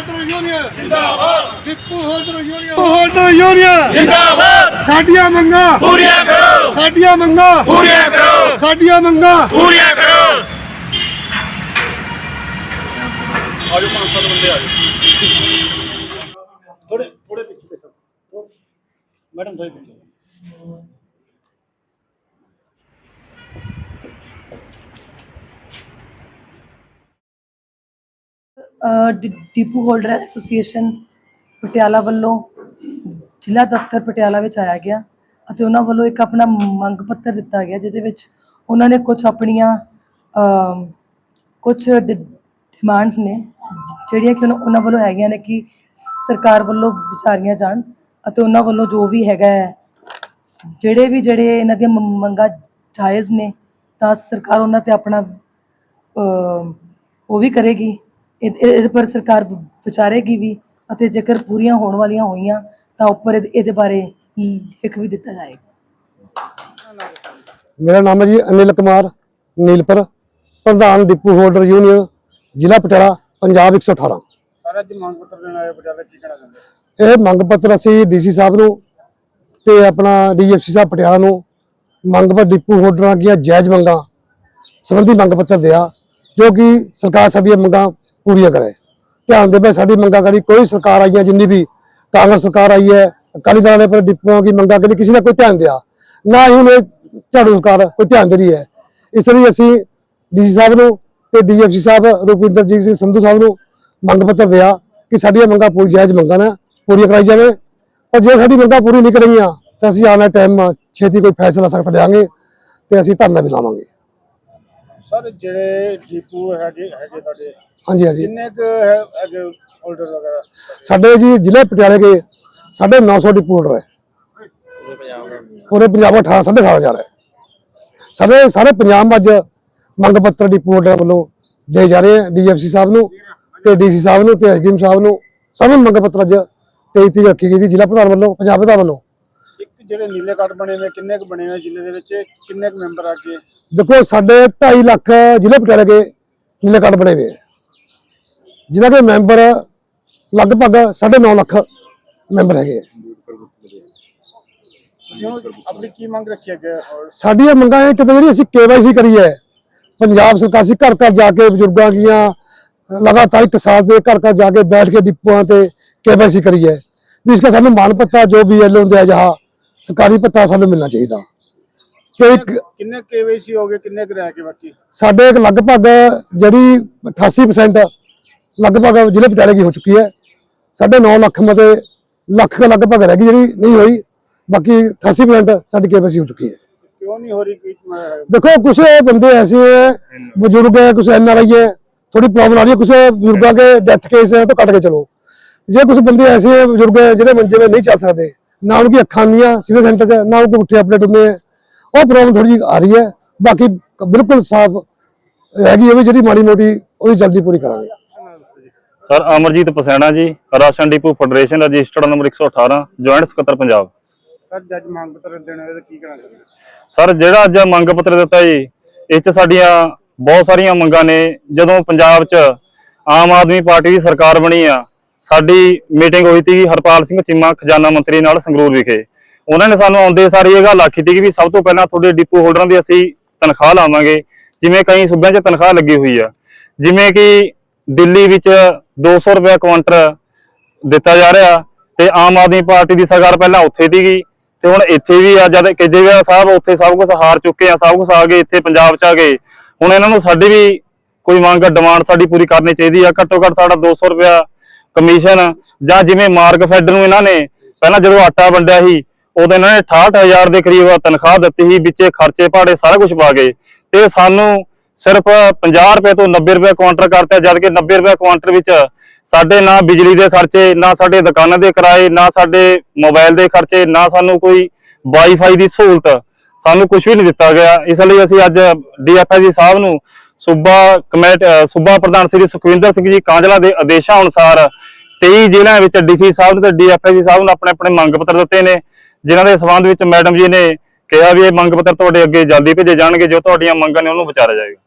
Holder union. ਜਿੰਦਾਬਾਦ। Depot holder union. Holder union. ਜਿੰਦਾਬਾਦ। ਸਾਡੀਆਂ ਮੰਗਾਂ। ਪੂਰੀਆਂ ਕਰੋ। ਸਾਡੀਆਂ ਮੰਗਾਂ। ਪੂਰੀਆਂ ਕਰੋ। ਸਾਡੀਆਂ ਮੰਗਾਂ। ਪੂਰੀਆਂ ਕਰੋ। ਥੋੜੇ ਥੋੜੇ ਪਿੱਛੇ ਸਰ। ਮੈਡਮ ਥੋੜੇ ਪਿੱਛੇ। ਡਿਪੂ ਹੋਲਡਰ ਐਸੋਸੀਏਸ਼ਨ ਪਟਿਆਲਾ ਵੱਲੋਂ, ਜ਼ਿਲ੍ਹਾ ਦਫ਼ਤਰ ਪਟਿਆਲਾ ਵਿੱਚ ਆਇਆ ਗਿਆ ਅਤੇ ਉਹਨਾਂ ਵੱਲੋਂ ਇੱਕ ਆਪਣਾ ਮੰਗ ਪੱਤਰ ਦਿੱਤਾ ਗਿਆ ਜਿਹਦੇ ਵਿੱਚ ਉਹਨਾਂ ਨੇ ਕੁਝ ਆਪਣੀਆਂ ਕੁਝ ਡਿਮਾਂਡਸ ਨੇ ਜਿਹੜੀਆਂ ਕਿ ਉਹਨਾਂ- ਉਹਨਾਂ ਵੱਲੋਂ ਹੈਗੀਆਂ ਨੇ ਕਿ ਸਰਕਾਰ ਵੱਲੋਂ ਵਿਚਾਰੀਆਂ ਜਾਣ ਅਤੇ ਉਹਨਾਂ ਵੱਲੋਂ ਜੋ ਵੀ ਹੈਗਾ ਹੈ, ਜਿਹੜੇ ਵੀ ਜਿਹੜੇ ਇਹਨਾਂ ਦੀਆਂ ਮੰਗਾਂ ਜਾਇਜ਼ ਨੇ ਤਾਂ ਸਰਕਾਰ ਉਹਨਾਂ ਤੇ ਆਪਣਾ ਉਹ ਵੀ ਕਰੇਗੀ। ਇਹ- ਇਹ- ਇਹਦੇ ਪਰ ਸਰਕਾਰ ਵਿ- ਵਿਚਾਰੇਗੀ ਵੀ ਅਤੇ ਜੇਕਰ ਪੂਰੀਆਂ ਹੋਣ ਵਾਲੀਆਂ ਹੋਈਆਂ ਤਾਂ ਉੱਪਰ ਇਹਦੇ ਇਹਦੇ ਬਾਰੇ ਲਿਖ ਵੀ ਦਿੱਤਾ ਜਾਏਗਾ। ਮੇਰਾ ਨਾਮ ਹੈ ਜੀ ਅਨਿਲ ਕੁਮਾਰ ਨੀਲਪੁਰ ਪ੍ਰਧਾਨ ਡਿਪੂ ਹੋਲਡਰ ਯੂਨੀਅਨ ਜ਼ਿਲ੍ਹਾ ਪਟਿਆਲਾ ਪੰਜਾਬ 118 ਸਾਰਾ ਜੀ ਮੰਗ ਪੱਤਰ ਦੇਣਾ ਹੈ ਪਟਿਆਲਾ ਕੀ ਕਹਿਣਾ ਚਾਹੁੰਦੇ ਇਹ ਮੰਗ ਪੱਤਰ ਅਸੀਂ ਡੀਸੀ ਸਾਹਿਬ ਨੂੰ ਤੇ ਆਪਣਾ ਡੀਐਫਸੀ ਸਾਹਿਬ ਪਟਿਆਲਾ ਨੂੰ ਮੰਗ ਪੱਤਰ ਡਿਪੂ ਹੋਲਡਰਾਂ ਦੀਆਂ ਜਾਇਜ਼ ਮੰਗਾਂ ਸੰਬੰਧੀ ਮੰਗ ਪੱਤਰ ਦਿਆ। ਜੋ ਕਿ ਸਰਕਾਰ ਸਾਡੀਆਂ ਮੰਗਾਂ ਪੂਰੀਆਂ ਕਰੇ। ਧਿਆਨ ਦੇਵੇ ਸਾਡੀ ਮੰਗਾਂ ਕਰੀ ਕੋਈ ਸਰਕਾਰ ਆਈ ਹੈ, ਜਿੰਨੀ ਵੀ ਕਾਂਗਰਸ ਸਰਕਾਰ ਆਈ ਹੈ, ਅਕਾਲੀ ਦਲ ਨੇ ਪਰ ਡਿਪੂਆਂ ਦੀ ਮੰਗਾਂ ਕਰੀ, ਕਿਸੇ ਨੇ ਕੋਈ ਧਿਆਨ ਦਿਆ। ਨਾ ਹੀ ਹੁਣ ਇਹ ਝਾੜੂ ਸਰਕਾਰ ਕੋਈ ਧਿਆਨ ਦੇ ਰਹੀ ਹੈ। ਇਸ ਲਈ ਅਸੀਂ ਡੀਸੀ ਸਾਹਿਬ ਨੂੰ ਤੇ ਡੀਐਫਸੀ ਸਾਹਿਬ, ਰੁਪਿੰਦਰਜੀਤ ਸਿੰਘ ਸੰਧੂ ਸਾਹਿਬ ਨੂੰ ਮੰਗ ਪੱਤਰ ਦਿਆ ਕਿ ਸਾਡੀਆਂ ਮੰਗਾਂ ਪੂਰੀ, ਜਾਇਜ਼ ਮੰਗਾਂ ਨੇ ਪੂਰੀਆਂ ਕਰਾਈ ਜਾਵੇ। ਪਰ ਜੇ ਸਾਡੀ ਮੰਗਾਂ ਪੂਰੀ ਨਹੀਂ ਕਰਨਗੀਆਂ ਤਾਂ ਅਸੀਂ ਆਉਣ ਵਾਲੇ ਟਾਈਮ ਛੇਤੀ ਕੋਈ ਫੈਸਲਾ ਸਖਤ ਲਿਆਂਗੇ ਤੇ ਅਸੀਂ ਧਰਨਾ ਵੀ ਲਾਵਾਂਗੇ। ਸਰ ਜਿਹੜੇ ਡਿਪੂ ਹੈਗੇ ਹੈਗੇ ਤੁਹਾਡੇ ਹਾਂਜੀ ਹਾਂਜੀ। ਕਿੰਨੇ ਕੁ ਹੈ- ਹੈਗੇ ਹੋਲਡਰ ਵਗੈਰਾ? ਸਾਡੇ ਜੀ ਜ਼ਿਲ੍ਹੇ ਪਟਿਆਲੇ ਦੇ ਸਾਢੇ 900 ਡਿਪੂ ਹੋਲਡਰ ਹੈ। ਪੂਰੇ ਪੰਜਾਬ 18 ਸਾਢੇ 18000 ਹੈ। ਸਾਡੇ ਸਾਰੇ ਪੰਜਾਬ ਵਿੱਚ ਅੱਜ ਮੰਗ ਪੱਤਰ ਡਿਪੂ ਹੋਲਡਰ ਵੱਲੋਂ ਦੇ ਜਾ ਰਹੇ ਹੈ ਡੀਐਫਸੀ ਸਾਹਿਬ ਨੂੰ ਤੇ ਡੀਸੀ ਸਾਹਿਬ ਨੂੰ ਤੇ ਐਸਡੀਐਮ ਸਾਹਿਬ ਨੂੰ। ਸਭ ਨੂੰ ਮੰਗ ਪੱਤਰ ਅੱਜ 23 ਤਰੀਕ ਰੱਖੀ ਗਈ ਸੀ ਜ਼ਿਲ੍ਹਾ ਪ੍ਰਧਾਨ ਵੱਲੋਂ ਪੰਜਾਬ ਪ੍ਰਧਾਨ ਵੱਲੋਂ। ਜਿਹੜੇ ਨੀਲੇ ਕਾਰਡ ਬਣੇ ਨੇ ਕਿੰਨੇ ਕੁ ਬਣੇ ਨੇ ਜ਼ਿਲ੍ਹੇ ਦੇ ਵਿੱਚ? ਕਿੰਨੇ ਕੁ ਮੈਂਬਰ ਆ ਕੇ ਦੇਖੋ ਸਾਡੇ 2.5 ਲੱਖ ਜ਼ਿਲ੍ਹੇ ਪਟਿਆਲੇ ਦੇ ਨੀਲੇ ਕਾਰਡ ਬਣੇ ਹੋਏ ਹੈ ਜਿਨ੍ਹਾਂ ਦੇ ਮੈਂਬਰ ਲਗਭਗ 9.5 ਲੱਖ ਮੈਂਬਰ ਹੈਗੇ ਹੈ ਆਪਣੀ ਕੀ ਮੰਗ ਰੱਖੀ ਔਰ ਸਾਡੀਆਂ ਮੰਗਾਂ ਇਹ ਕਿਤੇ ਜਿਹੜੀ ਅਸੀਂ ਕੇਵਾਈਸੀ ਕਰੀ ਹੈ ਪੰਜਾਬ ਸਰਕਾਰ ਸੀ ਘਰ ਘਰ ਜਾ ਕੇ ਬਜ਼ੁਰਗਾਂ ਦੀਆਂ ਲਗਾਤਾਰ ਇੱਕ ਸਾਲ ਦੇ ਘਰ ਘਰ ਜਾ ਕੇ ਬੈਠ ਕੇ ਡਿਪੂਆਂ ਤੇ ਕੇਵਾਈਸੀ ਕਰੀ ਹੈ। ਵੀ ਇਸका ਸਾਨੂੰ ਮਾਨ ਪੱਤਾ ਜੋ ਵੀ ਐਲ ਹੁੰਦੇ ਆ ਜਹਾ ਸਰਕਾਰੀ ਪੱਤਾ ਸਾਨੂੰ ਮਿਲਣਾ ਚਾਹੀਦਾ। ਤੇ ਇੱਕ ਕਿੰਨੇ ਕੇਵੀਸੀ ਹੋ ਗਏ ਕਿੰਨੇ ਕੁ ਕੇ ਬਾਕੀ? ਸਾਡੇ ਇੱਕ ਲਗਭਗ ਜਿਹੜੀ 88% ਲਗਭਗ ਜ਼ਿਲ੍ਹੇ ਪਟਿਆਲੇ ਦੀ ਹੋ ਚੁੱਕੀ ਹੈ। ਸਾਡੇ 9 ਲੱਖ ਮਤੇ ਲੱਖ ਲਗਭਗ ਰਹਿ ਗਈ ਜਿਹੜੀ ਨਹੀਂ ਹੋਈ। ਬਾਕੀ 88% ਸਾਡੀ ਕੇਵੀਸੀ ਹੋ ਚੁੱਕੀ ਹੈ। ਕਿਉਂ ਨਹੀਂ ਹੋ ਰਹੀ ਕੀ ਦੇਖੋ ਕੁਝ ਬੰਦੇ ਐਸੇ ਹੈ ਬਜ਼ੁਰਗ ਹੈ ਕੁਝ ਆਈ ਹੈ ਥੋੜੀ ਪ੍ਰੋਬਲਮ ਆ ਰਹੀ ਹੈ ਕੁਝ ਬਜ਼ੁਰਗਾਂ ਦੇ ਡੈਥ ਕੇਸ ਹੈ ਤਾਂ ਕੱਟ ਕੇ ਚਲੋ। ਜੇ ਕੁਝ ਬੰਦੇ ਐਸੇ ਬਜ਼ੁਰਗ ਹੈ ਜਿਹੜੇ ਮੰਜੇ 'ਤੇ ਨਹੀਂ ਚੱਲ ਸਕਦੇ ਨਾ ਉਹਦੀ ਅੱਖਾਂ ਦੀਆਂ ਸਿਵਲ ਸੈਂਟਰ 'ਚ ਨਾ ਉਹ ਉੱਠੇ ਅਪਡੇਟ ਹੁੰਦੇ ਆ। ਉਹ ਪ੍ਰੋਬਲਮ ਥੋੜੀ ਜਿਹੀ ਆ ਰਹੀ ਹੈ। ਬਾਕੀ ਬਿਲਕੁਲ ਸਾਫ਼ ਹੈਗੀ ਉਹ ਵੀ ਜਿਹੜੀ ਮਾੜੀ ਮੋਟੀ ਉਹ ਵੀ ਜਲਦੀ ਪੂਰੀ ਕਰਾਂਗੇ। Sir Amarjeet Pasaina ji ration depot federation registered number 118 joint ਸਕੱਤਰ ਪੰਜਾਬ। ਸਰ ਜੱਜ ਮੰਗ ਪੱਤਰ ਦੇਣਾ ਇਹਦਾ ਕੀ ਕਰਾਂਗੇ ਸਰ ਜਿਹੜਾ ਅੱਜ ਮੰਗ ਪੱਤਰ ਦਿੱਤਾ ਜੀ ਇਸ 'ਚ ਸਾਡੀਆਂ ਬਹੁਤ ਸਾਰੀਆਂ ਮੰਗਾਂ ਨੇ। ਜਦੋਂ ਪੰਜਾਬ 'ਚ ਆਮ ਆਦਮੀ ਪਾਰਟੀ ਦੀ ਸਰਕਾਰ ਬਣੀ ਆ ਸਾਡੀ ਮੀਟਿੰਗ ਹੋਈ ਸੀ ਹਰਪਾਲ ਸਿੰਘ ਚੀਮਾ, ਖਜ਼ਾਨਾ ਮੰਤਰੀ ਨਾਲ ਸੰਗਰੂਰ ਵਿਖੇ। ਉਹਨਾਂ ਨੇ ਸਾਨੂੰ ਆਉਂਦੇ ਸਾਰੀ ਇਹ ਗੱਲ ਆਖੀ ਸੀ ਕਿ ਵੀ ਸਭ ਤੋਂ ਪਹਿਲਾਂ ਤੁਹਾਡੇ ਡਿਪੂ ਹੋਲਡਰਾਂ ਦੀ ਅਸੀਂ ਤਨਖਾਹ ਲਾਵਾਂਗੇ, ਜਿਵੇਂ ਕਈ ਸੂਬਿਆਂ 'ਚ ਤਨਖਾਹ ਲੱਗੀ ਹੋਈ ਆ। ਜਿਵੇਂ ਕਿ ਦਿੱਲੀ ਵਿੱਚ 200 ਰੁਪਏ ਕੁਆਂਟਰ ਦਿੱਤਾ ਜਾ ਰਿਹਾ ਤੇ ਆਮ ਆਦਮੀ ਪਾਰਟੀ ਦੀ ਸਰਕਾਰ ਪਹਿਲਾਂ ਉੱਥੇ ਸੀਗੀ ਤੇ ਹੁਣ ਇੱਥੇ ਵੀ ਆ, ਜਦ ਕੇਜਰੀਵਾਲ ਸਾਹਿਬ ਉੱਥੇ ਸਭ ਕੁਝ ਹਾਰ ਚੁੱਕੇ ਆ, ਸਭ ਕੁਝ ਆ ਗਏ, ਇੱਥੇ ਪੰਜਾਬ 'ਚ ਆ ਗਏ, ਹੁਣ ਇਹਨਾਂ ਨੂੰ ਸਾਡੀ ਵੀ ਕੋਈ ਮੰਗ ਡਿਮਾਂਡ ਸਾਡੀ ਪੂਰੀ ਕਰਨੀ ਚਾਹੀਦੀ ਆ। ਘੱਟੋ ਘੱਟ ਸਾਡਾ 200 ਰੁਪਿਆ ਕਮਿਸ਼ਨ ਜਾਂ ਜਿਵੇਂ ਮਾਰਕ ਫੈਡ ਨੂੰ ਇਹਨਾਂ ਨੇ ਪਹਿਲਾਂ ਜਦੋਂ ਆਟਾ ਵੰਡਿਆ ਸੀ, ਉਦੋਂ ਇਹਨਾਂ ਨੇ 68000 ਦੇ ਕਰੀਬ ਤਨਖਾਹ ਦਿੱਤੀ ਸੀ, ਵਿੱਚੇ ਖਰਚੇ ਭਾੜੇ ਸਾਰਾ ਕੁਝ ਪਾ ਗਏ ਤੇ ਸਾਨੂੰ ਸਿਰਫ 50 ਰੁਪਏ ਤੋਂ 90 ਰੁਪਏ ਕੁਆਂਟਰ ਕਰਤਾ ਜਦ ਕਿ 90 ਰੁਪਏ ਕੁਆਂਟਰ ਵਿੱਚ ਸਾਡੇ ਨਾ ਬਿਜਲੀ ਦੇ ਖਰਚੇ, ਨਾ ਸਾਡੇ ਦੁਕਾਨਾਂ ਦੇ ਕਿਰਾਏ, ਨਾ ਸਾਡੇ ਮੋਬਾਈਲ ਦੇ ਖਰਚੇ, ਨਾ ਸਾਨੂੰ ਕੋਈ ਵਾਈਫਾਈ ਦੀ ਸਹੂਲਤ ਸਾਨੂੰ ਕੁਝ ਵੀ ਨਹੀਂ ਦਿੱਤਾ ਗਿਆ। ਇਸ ਲਈ ਅਸੀਂ ਅੱਜ ਡੀਐਫਆਈ ਸਾਹਿਬ ਨੂੰ ਸੂਬਾ ਕਮੇਟੀ ਸੂਬਾ ਪ੍ਰਧਾਨ ਸ੍ਰੀ ਸੁਖਵਿੰਦਰ ਸਿੰਘ ਜੀ ਕਾਂਜਲਾ ਦੇ ਆਦੇਸ਼ਾਂ ਅਨੁਸਾਰ 23 ਜ਼ਿਲ੍ਹਿਆਂ ਵਿੱਚ ਡੀਸੀ ਸਾਹਿਬ ਤੇ ਡੀਐਫਆਈ ਸਾਹਿਬ ਨੂੰ ਆਪਣੇ ਆਪਣੇ ਮੰਗ ਪੱਤਰ ਦਿੱਤੇ ਨੇ, ਜਿਨ੍ਹਾਂ ਦੇ ਸਬੰਧ ਵਿੱਚ ਮੈਡਮ ਜੀ ਨੇ ਕਿਹਾ ਵੀ ਇਹ ਮੰਗ ਪੱਤਰ ਤੁਹਾਡੇ ਅੱਗੇ ਜਲਦੀ ਭੇਜੇ ਜਾਣਗੇ, ਜੋ ਤੁਹਾਡੀਆਂ ਮੰਗਾਂ ਨੇ ਉਹਨੂੰ ਵਿਚਾਰਿਆ ਜਾਏਗਾ।